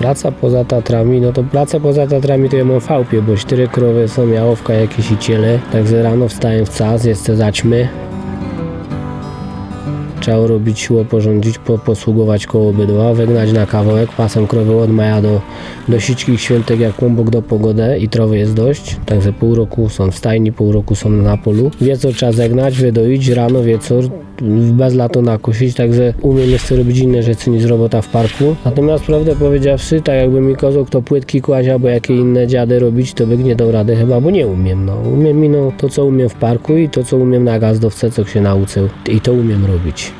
Praca poza Tatrami, no to pracę poza Tatrami to ja mam w bo cztery krowy są, jałowka jakieś i ciele. Także rano wstałem w cas, jeszcze zaćmy. Trzeba robić siłę, porządzić, po, posługować koło bydła, wygnać na kawałek, pasem krowy od maja do, do sićkich świętek jak kłąbok do pogodę i trowy jest dość. Także pół roku są w stajni, pół roku są na polu. Wieczór trzeba zegnać, wydoić, rano, wieczór, bez lato nakosić, także umiem jeszcze robić inne rzeczy niż robota w parku. Natomiast prawdę powiedziawszy, tak jakby mi kozał kto płytki kłaść albo jakie inne dziady robić, to by nie dał rady chyba, bo nie umiem. No. Umiem ino to, co umiem w parku i to, co umiem na gazdowce, co się nauczył i to umiem robić.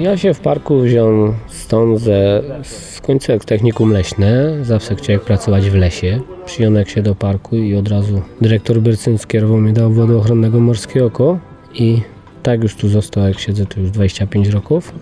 Ja się w parku wziąłem stąd, że skończyłem technikum leśne. Zawsze chciałem pracować w lesie. Przyjąłem się do parku i od razu dyrektor Byrcyn skierował mnie do obwodu ochronnego Morskie Oko. I tak już tu został, jak siedzę tu już 25 roków.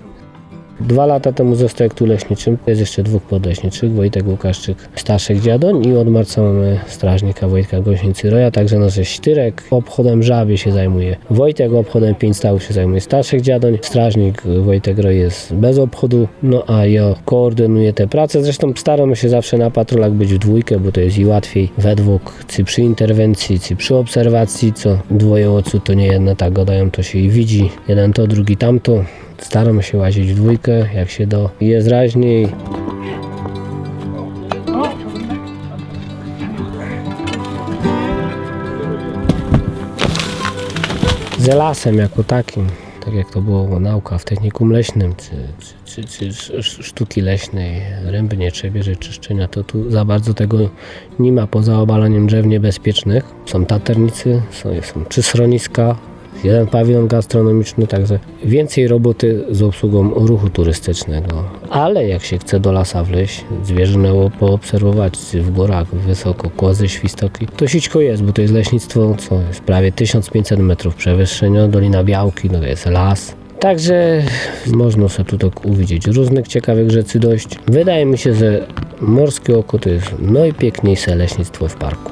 Dwa lata temu zostałem tu leśniczym. Jest jeszcze dwóch podleśniczych, Wojtek Łukaszczyk, Staszek Dziadoń i od marca mamy strażnika Wojtka Gąsieńcy-Roja, także nasz Sztyrek. Obchodem żabie się zajmuje Wojtek, obchodem pięć stałych się zajmuje Staszek Dziadoń, strażnik Wojtek Roj jest bez obchodu, no a ja koordynuję te prace. Zresztą staramy się zawsze na patrolach być w dwójkę, bo to jest i łatwiej we dwóch, czy przy interwencji, czy przy obserwacji, co dwoje oczu to nie jedna tak gadają, to się i widzi, jeden to, drugi tamto. Staram się łazić w dwójkę, jak się do. Jest raźniej. Z lasem jako takim, tak jak to było nauka w technikum leśnym, czy, czy, czy, czy sz- sztuki leśnej, rębnie, trzebieże, czyszczenia, to tu za bardzo tego nie ma poza obalaniem drzew niebezpiecznych. Są taternicy, są, są trzy schroniska, jeden pawilon gastronomiczny, także więcej roboty z obsługą ruchu turystycznego. Ale jak się chce do lasa wleźć, zwierzynęło poobserwować w górach wysoko, kozy, świstoki, to sićko jest, bo to jest leśnictwo, co jest prawie 1500 metrów przewyższenia, Dolina Białki, no jest las. Także można sobie tu tak uwidzieć różnych ciekawych rzeczy dość. Wydaje mi się, że Morskie Oko to jest najpiękniejsze leśnictwo w parku.